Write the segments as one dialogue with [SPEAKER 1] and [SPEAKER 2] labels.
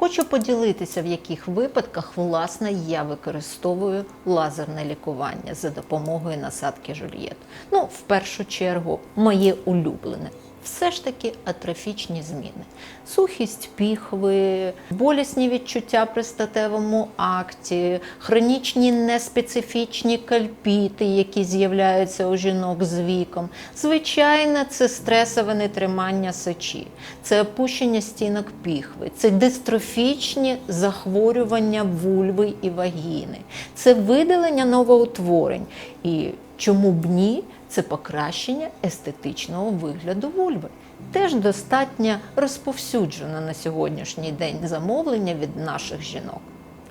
[SPEAKER 1] Хочу поділитися, в яких випадках власне я використовую лазерне лікування за допомогою насадки жульєт. Ну, в першу чергу, моє улюблене. Все ж таки атрофічні зміни. Сухість піхви, болісні відчуття при статевому акті, хронічні неспецифічні кальпіти, які з'являються у жінок з віком. Звичайно, це стресове нетримання сечі, це опущення стінок піхви, це дистрофічні захворювання вульви і вагіни, це видалення новоутворень. І чому б ні? Це покращення естетичного вигляду вульви. Теж достатньо розповсюджено на сьогоднішній день замовлення від наших жінок.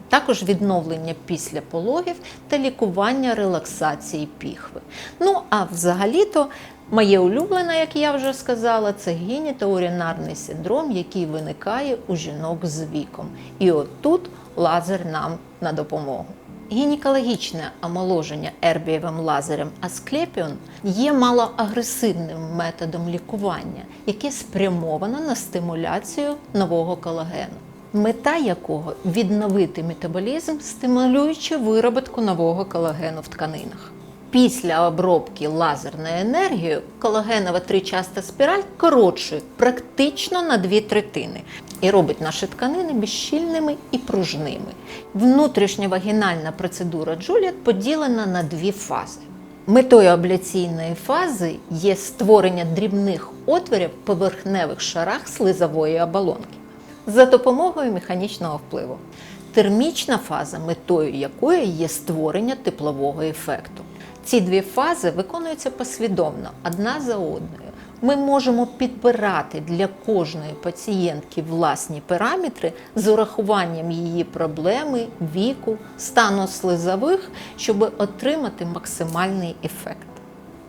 [SPEAKER 1] Також відновлення після пологів та лікування релаксації піхви. Ну а взагалі-то моє улюблене, як я вже сказала, це гінітоурінарний синдром, який виникає у жінок з віком. І отут лазер нам на допомогу. Гінекологічне омоложення ербієвим лазером Асклепіон є малоагресивним методом лікування, яке спрямовано на стимуляцію нового колагену, мета якого відновити метаболізм, стимулюючи вироботку нового колагену в тканинах. Після обробки лазерною енергією колагенова тричаста спіраль коротшує практично на дві третини і робить наші тканини більш щільними і пружними. Внутрішньовагінальна процедура Джуліет поділена на дві фази. Метою абляційної фази є створення дрібних отворів в поверхневих шарах слизової оболонки за допомогою механічного впливу. Термічна фаза, метою якої є створення теплового ефекту. Ці дві фази виконуються послідовно, одна за одною. Ми можемо підбирати для кожної пацієнтки власні параметри з урахуванням її проблеми, віку, стану слизових, щоб отримати максимальний ефект.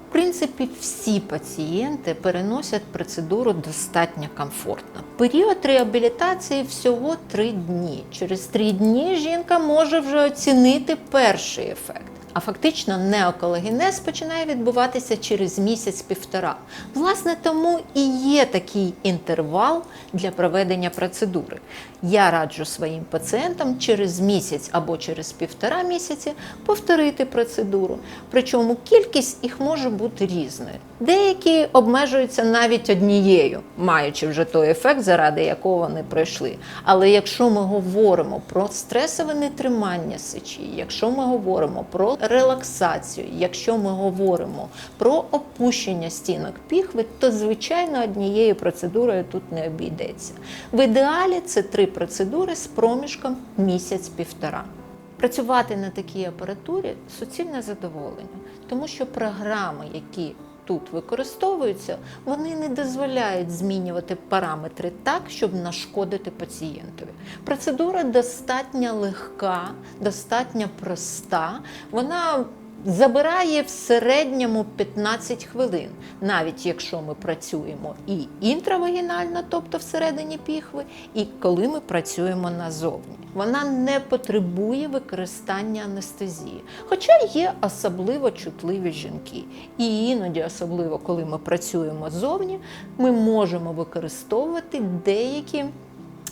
[SPEAKER 1] В принципі, всі пацієнти переносять процедуру достатньо комфортно. Період реабілітації всього 3 дні. Через 3 дні жінка може вже оцінити перший ефект. А фактично неоколагенез починає відбуватися через місяць-півтора. Власне, тому і є такий інтервал для проведення процедури. Я раджу своїм пацієнтам через місяць або через півтора місяці повторити процедуру. Причому кількість їх може бути різною. Деякі обмежуються навіть однією, маючи вже той ефект, заради якого вони пройшли. Але якщо ми говоримо про стресове нетримання сечі, якщо ми говоримо про релаксацію, якщо ми говоримо про опущення стінок піхви, то звичайно однією процедурою тут не обійдеться. В ідеалі це три процедури з проміжком місяць-півтора. Працювати на такій апаратурі суцільне задоволення, тому що програми, які тут використовуються, вони не дозволяють змінювати параметри так, щоб нашкодити пацієнтові. Процедура достатньо легка, достатньо проста. Вона Забирає в середньому 15 хвилин, навіть якщо ми працюємо і інтравагінально, тобто всередині піхви, і коли ми працюємо назовні. Вона не потребує використання анестезії. Хоча є особливо чутливі жінки. І іноді, особливо коли ми працюємо зовні, ми можемо використовувати деякі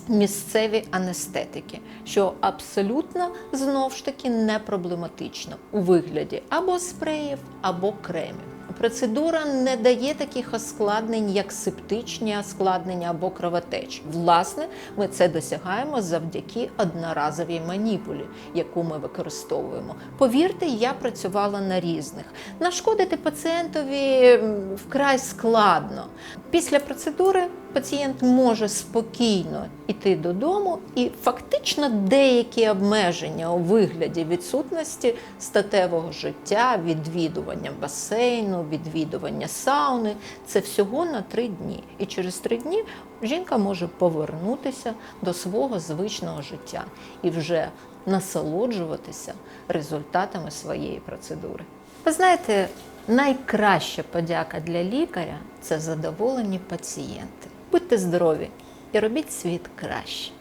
[SPEAKER 1] місцеві анестетики, що абсолютно знов ж таки не проблематично у вигляді або спреїв, або кремів. Процедура не дає таких оскладнень, як септичні оскладнення або кровотечі. Власне, ми це досягаємо завдяки одноразовій маніпулі, яку ми використовуємо. Повірте, я працювала на різних. Нашкодити пацієнтові вкрай складно. Після процедури пацієнт може спокійно йти додому, і фактично деякі обмеження у вигляді відсутності статевого життя, відвідування басейну, відвідування сауни це всього на три дні. І через три дні жінка може повернутися до свого звичного життя і вже насолоджуватися результатами своєї процедури. Ви знаєте, найкраща подяка для лікаря це задоволені пацієнти. Будьте здорові і робіть світ краще.